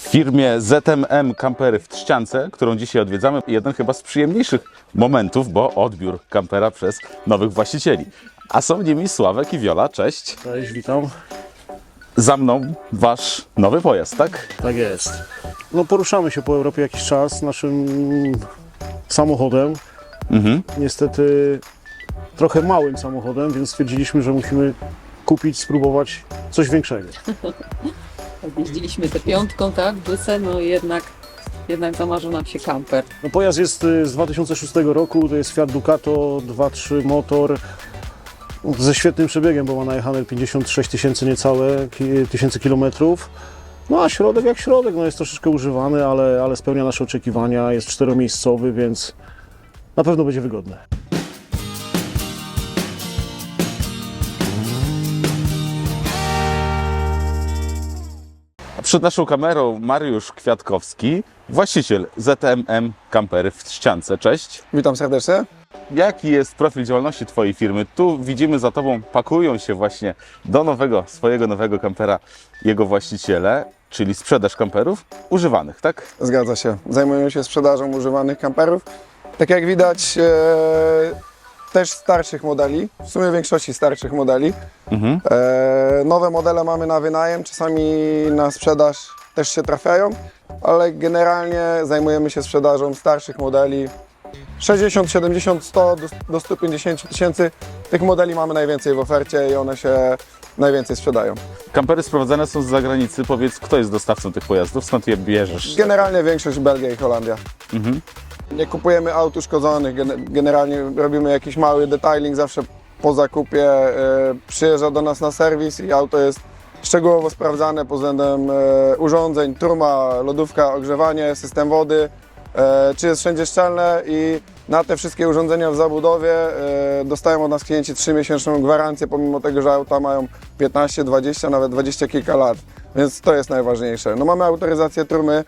W firmie ZMM Campery w Trzciance, którą dzisiaj odwiedzamy, jeden chyba z przyjemniejszych momentów, bo odbiór kampera przez nowych właścicieli. A są nimi Sławek i Wiola, cześć. Cześć, witam. Za mną wasz nowy pojazd, tak? Tak jest. No poruszamy się po Europie jakiś czas naszym samochodem. Mhm. Niestety trochę małym samochodem, więc stwierdziliśmy, że musimy kupić, spróbować coś większego. Jeździliśmy tę piątką, tak, bysę, no jednak, jednak zamarzył nam się kamper. No pojazd jest y, z 2006 roku, to jest Fiat Ducato 2.3 motor ze świetnym przebiegiem, bo ma najechane 56 tysięcy niecałe tysięcy kilometrów. No a środek jak środek, no jest troszeczkę używany, ale, ale spełnia nasze oczekiwania, jest czteromiejscowy, więc na pewno będzie wygodny. Przed naszą kamerą Mariusz Kwiatkowski, właściciel ZMM Campery w Trzciance. Cześć. Witam serdecznie. Jaki jest profil działalności Twojej firmy? Tu widzimy za Tobą, pakują się właśnie do nowego, swojego nowego kampera jego właściciele, czyli sprzedaż kamperów używanych, tak? Zgadza się. Zajmujemy się sprzedażą używanych kamperów. Tak jak widać, e, też starszych modeli, w sumie w większości starszych modeli. Mhm. E, nowe modele mamy na wynajem, czasami na sprzedaż też się trafiają, ale generalnie zajmujemy się sprzedażą starszych modeli. 60, 70, 100 do, do 150 tysięcy. Tych modeli mamy najwięcej w ofercie i one się najwięcej sprzedają. Kampery sprowadzane są z zagranicy. Powiedz, kto jest dostawcą tych pojazdów? Skąd je bierzesz? Generalnie większość Belgia i Holandia. Mhm. Nie kupujemy aut uszkodzonych, gen- generalnie robimy jakiś mały detailing zawsze po zakupie. E, przyjeżdża do nas na serwis i auto jest szczegółowo sprawdzane pod względem e, urządzeń, truma, lodówka, ogrzewanie, system wody, e, czy jest wszędzie szczelne i na te wszystkie urządzenia w zabudowie dostają od nas klienci 3-miesięczną gwarancję, pomimo tego, że auta mają 15, 20, nawet 20 kilka lat, więc to jest najważniejsze. No mamy autoryzację trumy,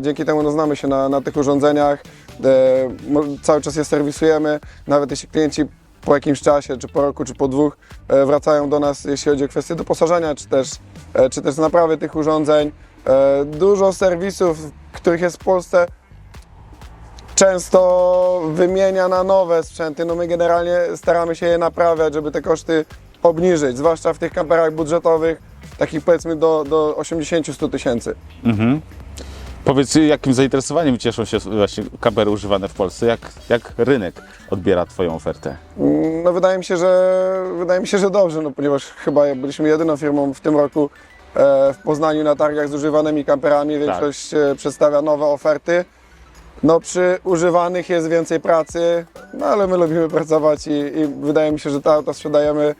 dzięki temu no, znamy się na, na tych urządzeniach, e, cały czas je serwisujemy, nawet jeśli klienci po jakimś czasie, czy po roku, czy po dwóch e, wracają do nas, jeśli chodzi o kwestie doposażenia, czy też, e, czy też naprawy tych urządzeń. E, dużo serwisów, których jest w Polsce, często wymienia na nowe sprzęty. No my generalnie staramy się je naprawiać, żeby te koszty obniżyć, zwłaszcza w tych kamperach budżetowych, takich powiedzmy do, do 80-100 tysięcy. Mhm. Powiedz, jakim zainteresowaniem cieszą się właśnie kampery używane w Polsce? Jak, jak rynek odbiera Twoją ofertę? No wydaje mi się, że wydaje mi się, że dobrze, no ponieważ chyba byliśmy jedyną firmą w tym roku e, w Poznaniu na targach z używanymi kamperami. Większość e, przedstawia nowe oferty. No przy używanych jest więcej pracy, no ale my lubimy pracować i, i wydaje mi się, że te auta sprzedajemy,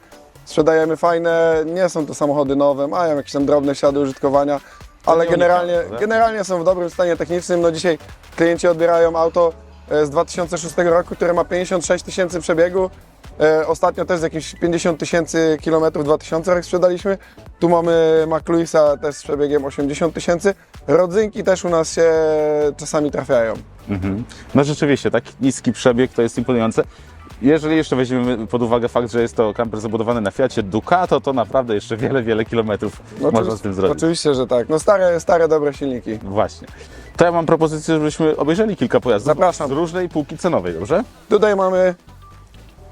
sprzedajemy fajne. Nie są to samochody nowe, mają jakieś tam drobne ślady użytkowania, ale nie generalnie, tak? generalnie są w dobrym stanie technicznym. No dzisiaj klienci odbierają auto e, z 2006 roku, które ma 56 tysięcy przebiegu. E, Ostatnio też z jakieś 50 tysięcy kilometrów 2000 rok sprzedaliśmy. Tu mamy McLuisa też z przebiegiem 80 tysięcy. Rodzynki też u nas się czasami trafiają. Mhm. No rzeczywiście, taki niski przebieg to jest imponujące. Jeżeli jeszcze weźmiemy pod uwagę fakt, że jest to kamper zabudowany na Fiacie Ducato, to naprawdę jeszcze wiele, wiele kilometrów No można z tym zrobić. Oczywiście, że tak. No stare, stare dobre silniki. Właśnie. To ja mam propozycję, żebyśmy obejrzeli kilka pojazdów Zapraszam. z różnej półki cenowej, dobrze? Tutaj mamy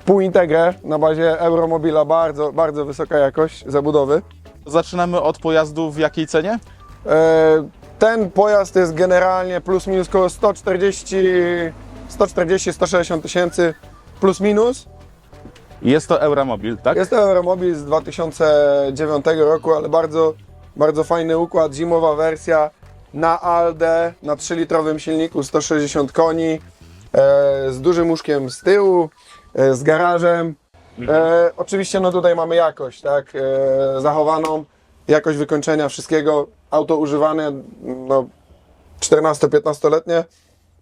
półintegrę na bazie Euromobila, bardzo, bardzo wysoka jakość zabudowy. Zaczynamy od pojazdu w jakiej cenie? E, Ten pojazd jest generalnie plus minus około 140, 140-160 tysięcy plus minus. Jest to Euromobil, tak? Jest to Euromobil z 2009 roku, ale bardzo, bardzo fajny układ, zimowa wersja na Alde, na 3-litrowym silniku, 160 koni, e, z dużym łóżkiem z tyłu, e, z garażem. E, oczywiście no tutaj mamy jakość, tak, e, zachowaną, jakość wykończenia wszystkiego, auto używane, no 14-15-letnie,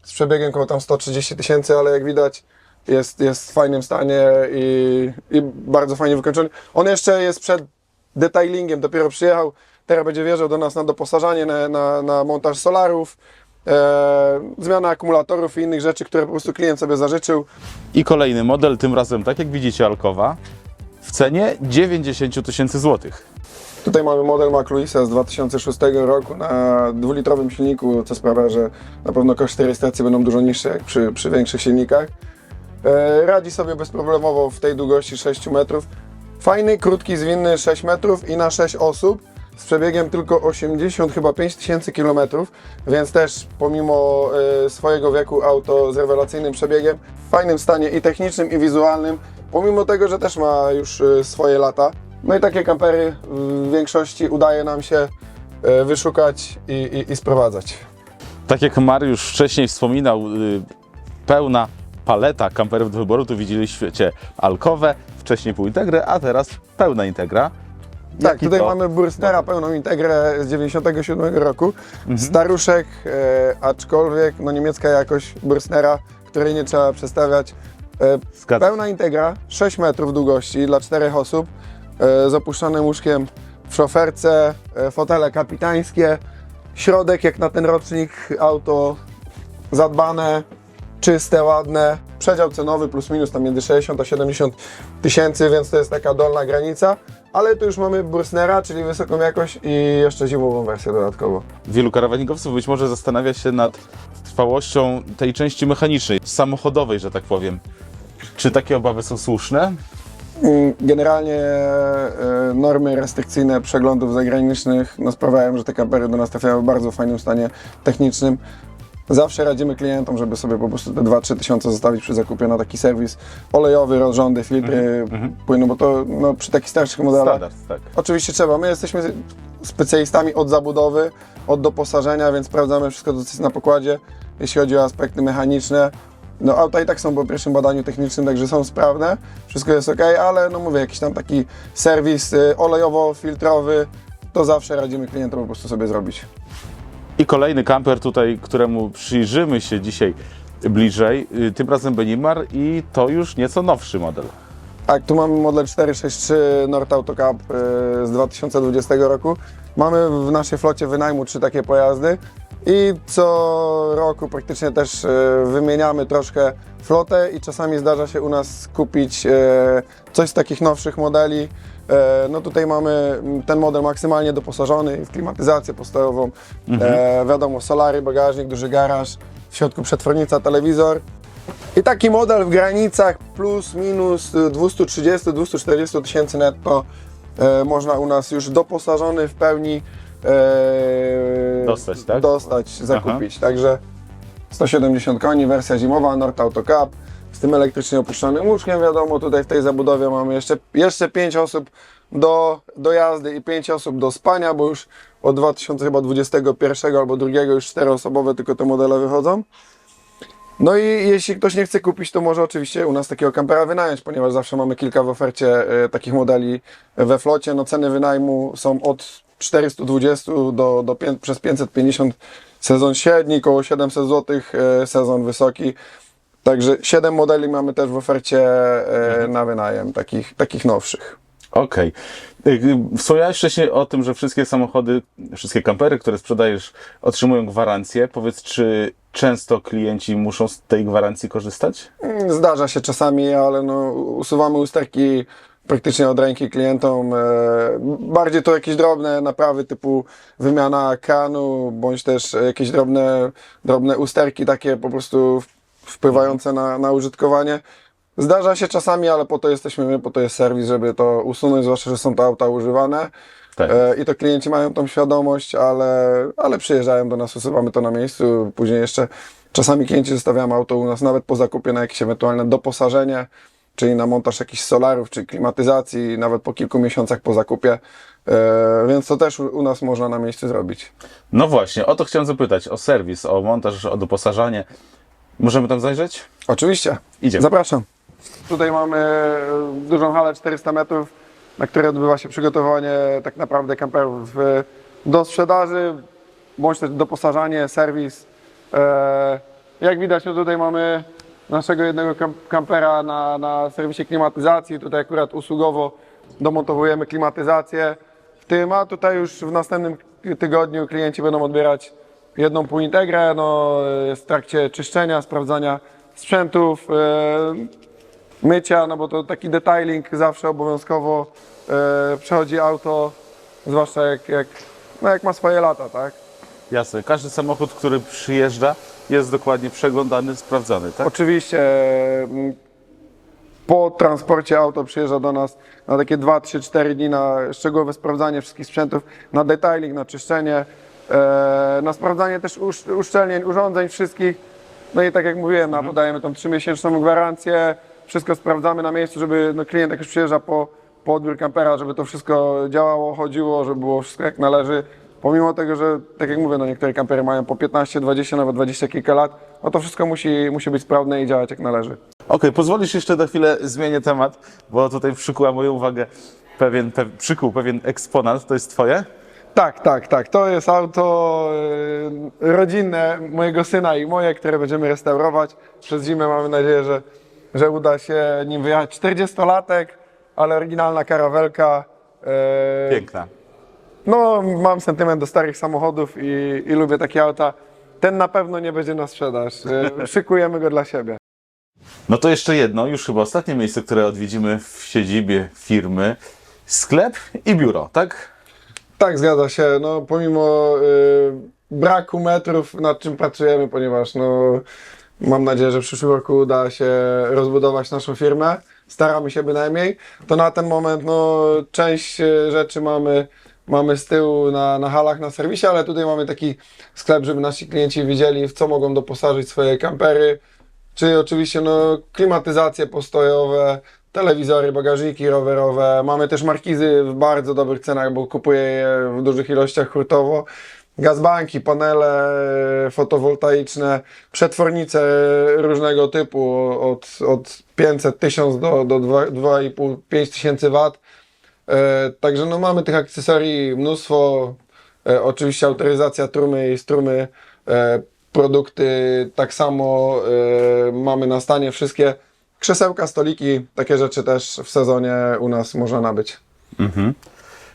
z przebiegiem około tam 130 tysięcy, ale jak widać jest, jest w fajnym stanie i, i bardzo fajnie wykończony. On jeszcze jest przed detailingiem, dopiero przyjechał, teraz będzie wjeżdżał do nas na doposażanie, na, na, na montaż solarów, e, zmiana akumulatorów i innych rzeczy, które po prostu klient sobie zażyczył. I kolejny model, tym razem, tak jak widzicie, Alkowa, w cenie 90 tysięcy złotych. Tutaj mamy model McLuisa z 2006 roku na dwulitrowym silniku, co sprawia, że na pewno koszty rejestracji będą dużo niższe jak przy, przy większych silnikach. E, radzi sobie bezproblemowo w tej długości 6 metrów. Fajny, krótki, zwinny 6 metrów i na 6 osób z przebiegiem tylko 80, chyba 5000 km, więc też pomimo e, swojego wieku auto z rewelacyjnym przebiegiem, w fajnym stanie i technicznym i wizualnym, pomimo tego, że też ma już e, swoje lata. No i takie kampery w większości udaje nam się wyszukać i, i, i sprowadzać. Tak jak Mariusz wcześniej wspominał, y, pełna paleta kamperów do wyboru. Tu widzieliście alkowe, wcześniej półintegrę, a teraz pełna integra. Tak, Jaki tutaj to? mamy Burstera, pełną integrę z 97 roku. Staruszek, e, aczkolwiek no, niemiecka jakość Burstera, której nie trzeba przestawiać. E, Zgadza się. pełna integra, 6 metrów długości dla czterech osób, e, z opuszczonym łóżkiem w szoferce, e, fotele kapitańskie, środek jak na ten rocznik, auto zadbane, czyste, ładne. Przedział cenowy plus minus tam między 60 a 70 tysięcy, więc to jest taka dolna granica. Ale tu już mamy Bursnera, czyli wysoką jakość i jeszcze zimową wersję dodatkowo. Wielu karawaningowców być może zastanawia się nad trwałością tej części mechanicznej, samochodowej, że tak powiem. Czy takie obawy są słuszne? Mm, Generalnie e, normy restrykcyjne przeglądów zagranicznych no, sprawiają, że te kampery do nas trafiają w bardzo fajnym stanie technicznym. Zawsze radzimy klientom, żeby sobie po prostu te 2-3 tysiące zostawić przy zakupie na taki serwis olejowy, rozrządy, filtry płynu, bo to no, przy takich starszych modelach Standard, tak. Oczywiście trzeba. My jesteśmy specjalistami od zabudowy, od doposażenia, więc sprawdzamy wszystko, co jest na pokładzie, jeśli chodzi o aspekty mechaniczne. No auta i tak są po pierwszym badaniu technicznym, także są sprawne, wszystko jest ok, ale no mówię, jakiś tam taki serwis y, olejowo-filtrowy, to zawsze radzimy klientom po prostu sobie zrobić. I kolejny kamper tutaj, któremu przyjrzymy się dzisiaj bliżej, y, tym razem Benimar i to już nieco nowszy model. Tak, tu mamy model 463 Nord Auto Cup y, z 2020 roku. Mamy w naszej flocie wynajmu trzy takie pojazdy i co roku praktycznie też y, wymieniamy troszkę flotę i czasami zdarza się u nas kupić y, coś z takich nowszych modeli. E, No tutaj mamy ten model maksymalnie doposażony w klimatyzację postojową, e, wiadomo solary, bagażnik, duży garaż, w środku przetwornica, telewizor. I taki model w granicach plus minus 230-240 tysięcy netto e, można u nas już doposażony w pełni e, Dostać, tak? dostać, zakupić. Także 170 koni, wersja zimowa, Nord Auto Cup z tym elektrycznie opuszczonym łóżkiem, wiadomo, tutaj w tej zabudowie mamy jeszcze, jeszcze 5 osób do, do jazdy i 5 osób do spania, bo już od 2021 albo drugiego już 4 osobowe tylko te modele wychodzą. No i jeśli ktoś nie chce kupić, to może oczywiście u nas takiego kampera wynająć, ponieważ zawsze mamy kilka w ofercie e, takich modeli we flocie. No ceny wynajmu są od 420 do, do pię- przez 550 sezon średni, koło 700 zł e, sezon wysoki. Także 7 modeli mamy też w ofercie e, na wynajem, takich, takich nowszych. Okej. Y, Wspomniałeś wcześniej o tym, że wszystkie samochody, wszystkie kampery, które sprzedajesz, otrzymują gwarancję. Powiedz, czy często klienci muszą z tej gwarancji korzystać? Mm, Zdarza się czasami, ale no, usuwamy usterki praktycznie od ręki klientom. E, bardziej to jakieś drobne naprawy typu wymiana kranu, bądź też jakieś drobne, drobne usterki takie po prostu wpływające na, na użytkowanie. Zdarza się czasami, ale po to jesteśmy my, po to jest serwis, żeby to usunąć, zwłaszcza, że są to auta używane. Tak. E, I to klienci mają tą świadomość, ale, ale przyjeżdżają do nas, usuwamy to na miejscu. Później jeszcze czasami klienci zostawiają auto u nas nawet po zakupie na jakieś ewentualne doposażenie, czyli na montaż jakichś solarów, czy klimatyzacji, nawet po kilku miesiącach po zakupie. E, więc to też u, nas można na miejscu zrobić. No właśnie, o to chciałem zapytać, o serwis, o montaż, o doposażanie. Możemy tam zajrzeć? Oczywiście. Idziemy. Zapraszam. Tutaj mamy e, dużą halę 400 metrów, na której odbywa się przygotowanie tak naprawdę kamperów do sprzedaży, bądź też doposażanie, serwis. E, Jak widać, no tutaj mamy naszego jednego kam- kampera na, na serwisie klimatyzacji. Tutaj akurat usługowo domontowujemy klimatyzację w tym, a tutaj już w następnym tygodniu klienci będą odbierać jedną półintegrę. No, w trakcie czyszczenia, sprawdzania sprzętów, e, mycia, no bo to taki detailing zawsze obowiązkowo e, przechodzi auto, zwłaszcza jak, jak, no jak ma swoje lata, tak? Jasne, każdy samochód, który przyjeżdża jest dokładnie przeglądany, sprawdzany, tak? Oczywiście mm, po transporcie auto przyjeżdża do nas na takie 2, 3, 4 dni na szczegółowe sprawdzanie wszystkich sprzętów, na detailing, na czyszczenie, e, na sprawdzanie też usz, uszczelnień, urządzeń wszystkich. No i tak jak mówiłem, no, podajemy tą 3-miesięczną gwarancję, wszystko sprawdzamy na miejscu, żeby no, klient jak już przyjeżdża po, po odbiór kampera, żeby to wszystko działało, chodziło, żeby było wszystko jak należy. Pomimo tego, że tak jak mówię, no niektóre kampery mają po 15, 20, nawet 20 kilka lat, no to wszystko musi, musi być sprawne i działać jak należy. Okej, pozwolisz jeszcze na chwilę zmienię temat, bo tutaj przykuła moją uwagę pewien, pe, przykuł pewien eksponat, to jest twoje? Tak, tak, tak. To jest auto e, rodzinne mojego syna i moje, które będziemy restaurować. Przez zimę mamy nadzieję, że, że uda się nim wyjechać. 40-latek, ale oryginalna karawelka. E, Piękna. No, mam sentyment do starych samochodów i, i lubię takie auta. Ten na pewno nie będzie na sprzedaż. E, szykujemy go dla siebie. No to jeszcze jedno, już chyba ostatnie miejsce, które odwiedzimy w siedzibie firmy. Sklep i biuro, tak? Tak, zgadza się. No, pomimo y, braku metrów, nad czym pracujemy, ponieważ no, mam nadzieję, że w przyszłym roku uda się rozbudować naszą firmę. Staramy się bynajmniej. To na ten moment no, część y, rzeczy mamy, mamy z tyłu na, na halach, na serwisie, ale tutaj mamy taki sklep, żeby nasi klienci widzieli, w co mogą doposażyć swoje kampery. Czyli oczywiście no, klimatyzacje postojowe, telewizory, bagażniki rowerowe. Mamy też markizy w bardzo dobrych cenach, bo kupuję je w dużych ilościach hurtowo. Gazbanki, panele fotowoltaiczne, przetwornice różnego typu od, od 500, 1000 do, do 2,5-5 tysięcy W. E, Także no mamy tych akcesorii mnóstwo. E, Oczywiście autoryzacja trumy i strumy. E, Produkty tak samo mamy na stanie wszystkie. Krzesełka, stoliki, takie rzeczy też w sezonie u nas można nabyć.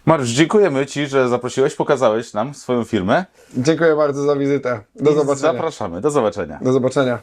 Mariusz, dziękujemy Ci, że zaprosiłeś, pokazałeś nam swoją firmę. Dziękuję bardzo za wizytę. Do I zobaczenia. Zapraszamy, do zobaczenia. Do zobaczenia.